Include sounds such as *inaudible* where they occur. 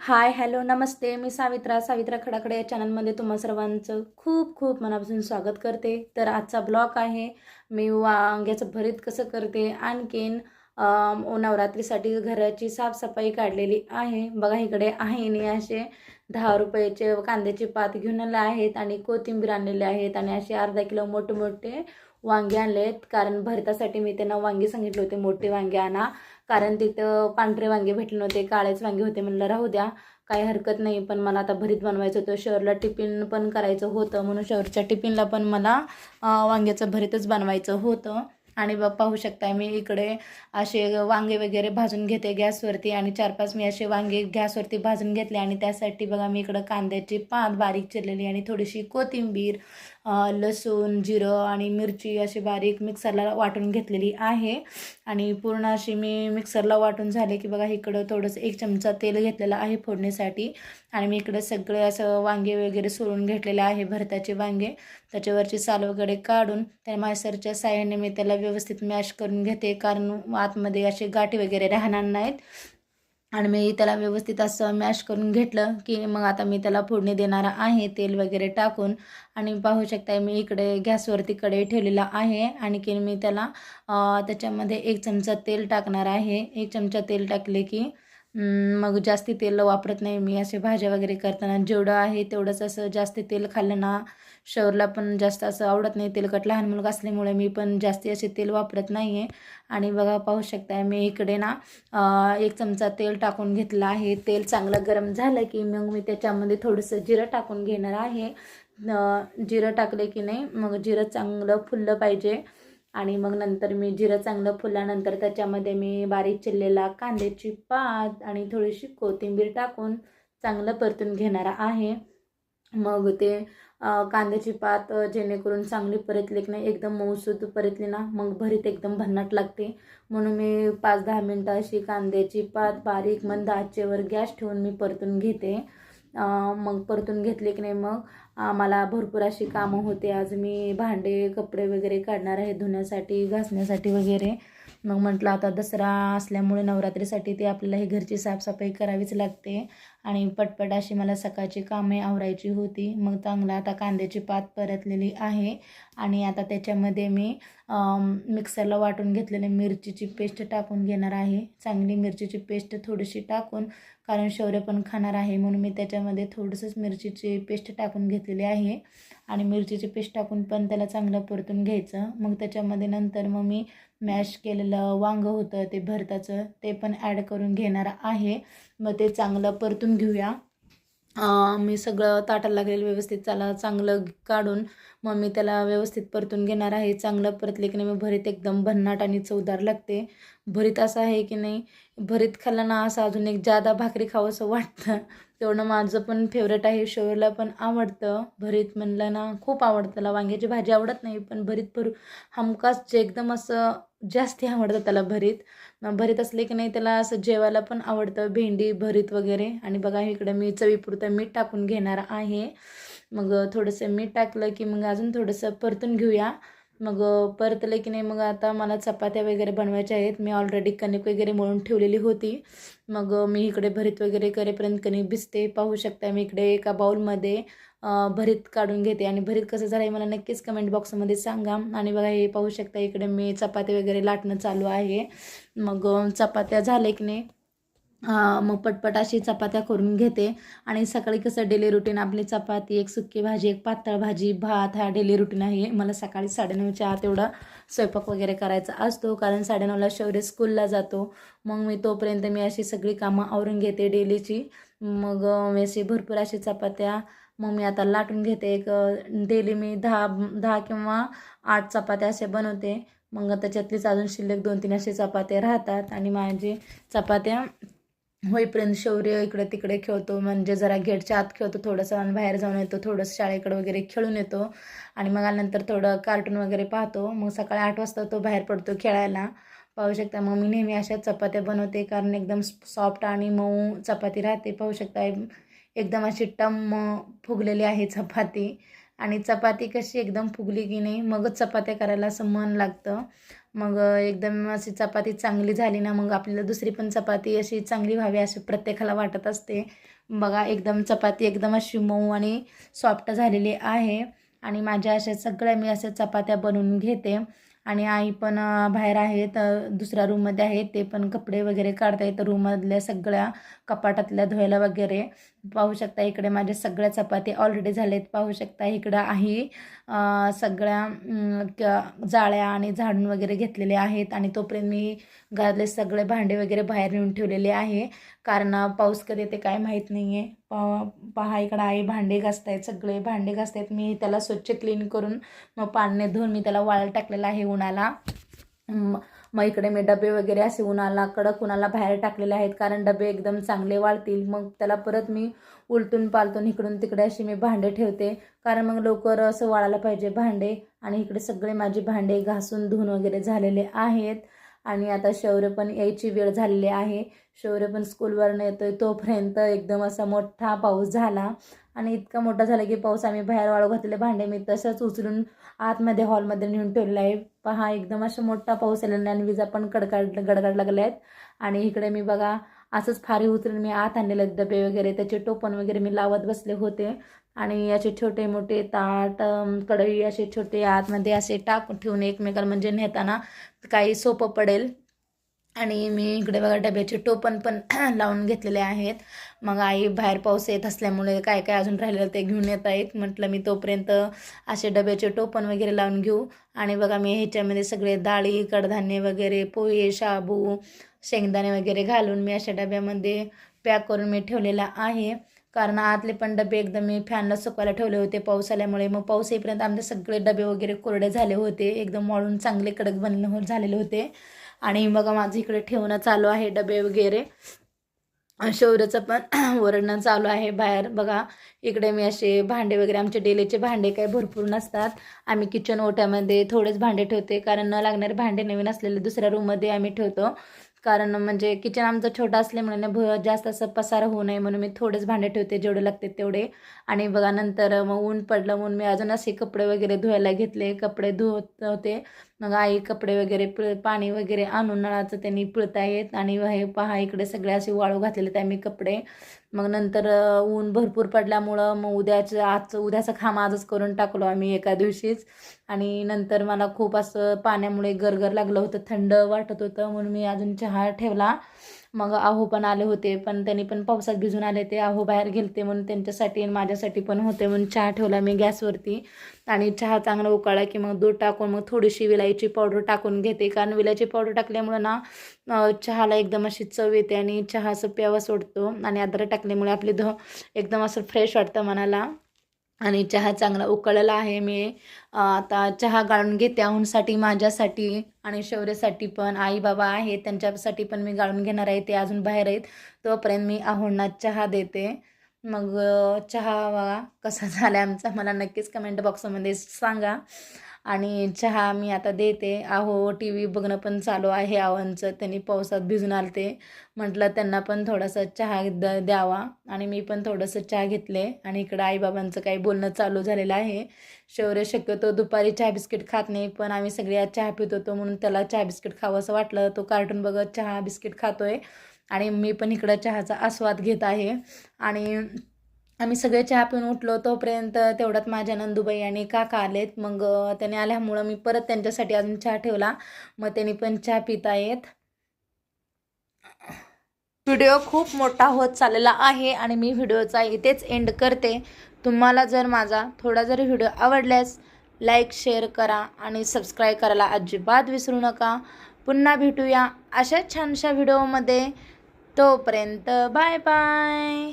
Hi hello नमस्ते. मी सावित्रा सावित्रा खडाखडे या चॅनलमध्ये तुम्हा सर्वांचं खूप खूप मनापासून स्वागत करते. तर आजचा ब्लॉग आहे मी वांग्याचं भरीत कसं करते आणखीन नवरात्रीसाठी घराची साफसफाई काढलेली आहे. बघा इकडे आहे आणि असे दहा रुपयाचे कांद्याचे पात घेऊन आले आहेत आणि कोथिंबीर आणलेले आहेत आणि असे अर्धा किलो मोठे मोठे वांगे आणले आहेत कारण भरतासाठी मी त्यांना वांगे सांगितले होते मोठे वांगे आणा. कारण तिथं पांढरे वांगे भेटले नव्हते काळेच वांगे होते म्हणलं राहू द्या काही हरकत नाही पण मला आता भरीत बनवायचं होतं शहरला टिफिन पण करायचं होतं म्हणून शहरच्या टिफिनला पण मला वांग्याचं भरीतच बनवायचं होतं. आणि बघ पाहू शकताय मी इकडे असे वांगे वगैरे भाजून घेते गॅसवरती आणि चार पाच मी असे वांगे गॅसवरती भाजून घेतले आणि त्यासाठी बघा मी इकडं कांद्याची पात बारीक चिरलेली आणि थोडीशी कोथिंबीर लसूण जिरं आणि मिरची अशी बारीक मिक्सरला वाटून घेतलेली आहे. आणि पूर्ण अशी मी मिक्सरला वाटून झाले की बघा इकडं थोडंसं एक चमचा तेल घेतलेलं आहे फोडणीसाठी. आणि मी इकडं सगळे असं वांगे वगैरे सोडून घेतलेले आहे भरताचे वांगे. त्याच्यावरची साल वगैरे काढून त्या मायसरच्या साह्याने मी त्याला व्यवस्थित मॅश करून घेते कारण आतमध्ये असे गाठी वगैरे राहणार नाहीत. आणि मी त्याला व्यवस्थित असं मॅश करून घेतलं की मग आता मी त्याला फोडणी देणार आहे तेल वगैरे टाकून. आणि पाहू शकता मी इकडे गॅसवरती कढई ठेवलेला आहे. आणखीन मी त्याला त्याच्यामध्ये एक चमचा तेल टाकणार आहे. एक चमचा तेल टाकले की मग जास्ती तेल वापरत नाही मी. असे भाज्या वगैरे करताना जेवढं आहे तेवढंच असं जास्ती तेल खाल्लं ना शहरला पण जास्त असं आवडत नाही तेलकट. लहान मुलगा असल्यामुळे मी पण जास्ती असे तेल वापरत नाही आहे आणि बघा पाहू शकताय मी इकडे ना एक चमचा तेल टाकून घेतलं आहे. तेल चांगलं गरम झालं की मग मी त्याच्यामध्ये थोडंसं जिरं टाकून घेणार आहे. जिरं टाकले की नाही मग जिरं चांगलं फुललं पाहिजे. आणि मग नंतर मी जिरं चांगलं फुलल्यानंतर त्याच्यामध्ये मी बारीक चिरलेला कांद्याची पात आणि थोडीशी कोथिंबीर टाकून चांगलं परतून घेणार आहे. मग ते कांद्याची पात जेणेकरून चांगली परतली की नाही एकदम मऊसूत परतली ना मग भरीत एकदम भन्नाट लागते. म्हणून मी पाच दहा मिनटं अशी कांद्याची पात बारीक मंद आचेवर गॅस ठेवून मी परतून घेते. मग परतून घेतले की नाही मग? आम्हाला भरपूर अशी कामं होते. आज मी भांडे कपडे वगैरे काढणार आहे धुण्यासाठी घासण्यासाठी वगैरे. मग म्हटलं आता दसरा असल्यामुळे नवरात्रीसाठी ते आपल्याला हे घरची साफसफाई करावीच लागते. आणि पटपट अशी मला सकाळची कामे आवरायची होती. मग चांगलं आता कांद्याची पात परतलेली आहे. आणि आता त्याच्यामध्ये मी मिक्सरला वाटून घेतलेली मिरचीची पेस्ट टाकून घेणार आहे. चांगली मिरचीची पेस्ट थोडीशी टाकून कारण शौर्य पण खाणार आहे म्हणून मी त्याच्यामध्ये थोडंसंच मिरचीची पेस्ट टाकून घेतलेली आहे. आणि मिरचीची पेस्ट टाकून पण त्याला चांगलं परतून घ्यायचं. मग त्याच्यामध्ये नंतर मग मी मॅश केलेलं वांगं होतं ते भरताचं ते पण ॲड करून घेणार आहे. मग ते चांगलं परतून घेऊया. मी सगळं ताटाला लागलेलं व्यवस्थित त्याला चांगलं काढून मग मी त्याला व्यवस्थित परतून घेणार आहे. चांगलं परतले की नाही मग भरीत एकदम भन्नाट आणि चवदार लागते. भरीत असं आहे की नाही भरीत खाल्लं ना असं अजून एक जादा भाकरी खावं असं वाटतं. तेवढं माझं पण फेवरेट आहे शोरला पण आवडतं. भरीत म्हणलं ना खूप आवडतं. त्याला वांग्याची भाजी आवडत नाही पण भरीत भरू हमखास जे एकदम असं जास्ती आवडतं त्याला भरीत. मग भरीत असले की नाही त्याला असं जेवायला पण आवडतं. भेंडी भरीत वगैरे. आणि बघा इकडे मी चवीपुरतं मीठ टाकून घेणार आहे. मग थोडंसं मीठ टाकलं की मग अजून थोडंसं परतून घेऊया. मग परतलं की नाही मग आता मला चपात्या वगैरे बनवायच्या आहेत. मी ऑलरेडी कणिक वगैरे मळून ठेवलेली होती. मग मी इकडे भरीत वगैरे करेपर्यंत कणिक भिजते. पाहू शकता मी इकडे एका बाउलमध्ये भरीत काढून घेते. आणि भरीत कसं झालं आहे मला नक्कीच कमेंट बॉक्समध्ये सांगा. आणि बघा हे पाहू शकता इकडे मी चपाती वगैरे लाटणं चालू आहे. मग चपात्या झाले की नाही मग पटपट अशी चपात्या करून घेते. आणि सकाळी कसं डेली रुटीन आपली चपाती एक सुकी भाजी एक पातळ भाजी भात हा डेली रुटीन आहे. मला सकाळी साडेनऊच्या आत एवढा स्वयंपाक वगैरे करायचा असतो. कारण साडेनऊला शौर्य स्कूलला जातो. मग मी तोपर्यंत मी अशी सगळी कामं आवरून घेते डेलीची मग मी अशी भरपूर अशी चपात्या मग मी आता लाटून घेते. एक डेली मी दहा दहा किंवा आठ चपात्या असे बनवते. मग त्याच्यातलीच अजून शिल्लक दोन तीन असे चपात्या राहतात. आणि माझे चपात्या होईपर्यंत शौर्य इकडे तिकडे खेळतो. म्हणजे जरा गेटच्या आत खेळतो. थोडंसं आणि बाहेर जाऊन येतो. थोडंसं शाळेकडे वगैरे खेळून येतो. आणि मग आल्यानंतर थोडं कार्टून वगैरे पाहतो. मग सकाळी आठ वाजता तो बाहेर पडतो खेळायला. पाहू शकता मग मी नेहमी अशा चपात्या बनवते. कारण एकदम सॉफ्ट आणि मऊ चपाती राहते. पाहू शकता एकदम अशी टम फुगलेली आहे चपाती. आणि चपाती कशी एकदम फुगली की नाही मगच चपात्या करायला असं मन लागतं. मग एकदम अशी चपाती चांगली झाली ना मग आपल्याला दुसरी पण चपाती अशी चांगली व्हावी अशी प्रत्येकाला वाटत असते. बघा एकदम चपाती एकदम अशी मऊ आणि सॉफ्ट झालेली आहे. आणि माझ्या अशा सगळ्या मी अशा चपात्या बनवून घेते. आणि आई पण बाहेर आहेत दुसऱ्या रूममध्ये आहेत. ते पण कपडे वगैरे काढतायत रूममधल्या सगळ्या कपाटातल्या धुवायला वगैरे. पाहू शकता इकडे माझ्या सगळ्या चपाती ऑलरेडी झालेत. पाहू शकता इकडं आई सगळ्या क- जाळ्या आणि झाडून वगैरे घेतलेले आहेत आणि तोपर्यंत मी घरातले सगळे भांडे वगैरे बाहेर नेऊन ठेवलेले आहे. कारण पाऊस कधी ते काय माहीत नाही आहे पा पहा इकडं आई भांडे घासतायत सगळे भांडे घासतायत. मी त्याला स्वच्छ क्लीन करून मग पाण्याने धुवून मी त्याला वाळत टाकलेला आहे उन्हाला. मग इकडे मी डबे वगैरे असे उन्हाला कडक उन्हाला बाहेर टाकलेले आहेत कारण डबे एकदम चांगले वाळतील. मग त्याला परत मी उलटून पालटून इकडून तिकडे अशी मी भांडे ठेवते. कारण मग लवकर असं वाळायला पाहिजे भांडे. आणि इकडे सगळे माझे भांडे घासून धुवून वगैरे झालेले आहेत. आणि आता शौर्य पण यायची वेळ झालेली आहे. शौर्य पण स्कूलवरनं येतोय. तोपर्यंत एकदम असा मोठा पाऊस झाला. आणि इतका मोठा झाला की पाऊस आम्ही बाहेर वाळू घातलेले भांडे मी तसंच उचलून आतमध्ये हॉलमध्ये नेऊन ठेवलेलं आहे. पहा एकदम असा मोठा पाऊस आलेला आहे आणि विजा पण कडकड गडगड लागल्या आहेत. आणि इकडे मी बघा असंच फारी उचलून मी आत आणलेले डबे वगैरे. त्याचे टोपण वगैरे मी लावत बसले होते. आणि असे छोटे मोठे ताट कढई असे छोटे आतमध्ये असे टाकून ठेवून एकमेकाला म्हणजे नेताना काही सोपं पडेल. आणि मी इकडे बघा डब्याचे टोपण पण *clears throat* लावून घेतलेले आहेत. मग आई बाहेर पाऊस येत असल्यामुळे काय काय अजून राहिलेलं ते घेऊन येत आहेत. म्हटलं मी तोपर्यंत असे डब्याचे टोपण वगैरे लावून घेऊ. आणि बघा मी ह्याच्यामध्ये सगळे डाळी कडधान्य वगैरे पोहे शाबू शेंगदाणे वगैरे घालून मी अशा डब्यामध्ये पॅक करून मी ठेवलेला आहे. कारण आतले पण डबे एकदम मी फॅनला सुकवायला ठेवले होते. पाऊस आल्यामुळे मग पाऊस येईपर्यंत आमचे सगळे डबे वगैरे कोरडे झाले होते. एकदम वाळून चांगले कडक बनले हो झालेले होते. आणि बघा माझं इकडे ठेवणं चालू आहे डबे वगैरे. शौर्यचं पण *clears throat* ओरडणं चालू आहे बाहेर. बघा इकडे मी असे भांडे वगैरे आमचे डेलीचे भांडे काही भरपूर नसतात. आम्ही किचन ओट्यामध्ये थोडेच भांडे ठेवते. कारण न लागणारे भांडे नवीन असलेले दुसऱ्या रूममध्ये आम्ही ठेवतो. कारण म्हणजे किचन आमचं छोटं असल्यामुळे ना जास्त असं पसार होऊ नये म्हणून मी थोडेच भांडे ठेवते जेवढे लागते तेवढे. आणि बघा नंतर मग ऊन पडलं म्हणून मी अजून असे कपडे वगैरे धुवायला घेतले. कपडे धुवत होते. मग आई कपडे वगैरे पिळ पाणी वगैरे आणून नळाचं त्यांनी पिळत आहेत आणि हे पहा इकडे सगळे असे वाळू घातलेले आहेत आम्ही कपडे. मग नंतर ऊन भरपूर पडल्यामुळं मग उद्याचं आजचं उद्याचं खाम आजच करून टाकलो आम्ही एका दिवशीच. आणि नंतर मला खूप असं पाण्यामुळे गरगर लागलं होतं थंड वाटत होतं म्हणून मी अजून चहा ठेवला. मग आहो पण आले होते पण त्यांनी पण पावसात भिजून आले ते. आहो बाहेर गेलते म्हणून त्यांच्यासाठी आणि माझ्यासाठी पण होते म्हणून चहा ठेवला मी गॅसवरती. आणि चहा चांगला उकाळला की मग दूध टाकून मग थोडीशी विलायची पावडर टाकून घेते. कारण विलायची पावडर टाकल्यामुळं ना चहाला एकदम अशी चव येते आणि चहा असं प्यावा सोडतो. आणि अद्रक टाकल्यामुळे आपली ध एकदम असं फ्रेश वाटतं मनाला. आणि चहा चांगला उकळला आहे मी. आता चहा गाळून घेते. ahunसाठी माझ्यासाठी आणि शौर्यसाठी पण. आई बाबा आहेत त्यांच्यासाठी पण मी गाळून घेणार आहे. ते अजून बाहेर आहेत. तोपर्यंत मी आहोंना चहा देते. मग चहा कसा झाला आमचा मला नक्कीच कमेंट बॉक्समध्ये सांगा. आणि चहा मी आता देते. आहो टी व्ही बघणं पण चालू आहे आवांचं. त्यांनी पावसात भिजून आलते. म्हटलं त्यांना पण थोडासा चहा द द्यावा. आणि मी पण थोडंसं चहा घेतले. आणि इकडं आईबाबांचं काही बोलणं चालू झालेलं आहे. शौर्य शक्यतो दुपारी चहा बिस्किट खात नाही पण आम्ही सगळे आज चहा पित होतो म्हणून त्याला चहा बिस्किट खावं असं वाटलं. तो कार्टून बघत चहा बिस्किट खातोय. आणि मी पण इकडं चहाचा आस्वाद घेत आहे. आणि आम्ही सगळे चहा पिऊन उठलो. तोपर्यंत तेवढ्यात माझ्या नंदुबाई आणि काका आलेत. मग त्याने आल्यामुळं मी परत त्यांच्यासाठी अजून चहा ठेवला. मग त्यांनी पण चहा पिता येत. व्हिडिओ खूप मोठा होत चाललेला आहे आणि मी व्हिडिओचा इथेच एंड करते. तुम्हाला जर माझा थोडा जरी व्हिडिओ आवडल्यास लाईक शेअर करा आणि सबस्क्राईब करायला अजिबात विसरू नका. पुन्हा भेटूया अशा छानशा व्हिडिओमध्ये. तोपर्यंत बाय बाय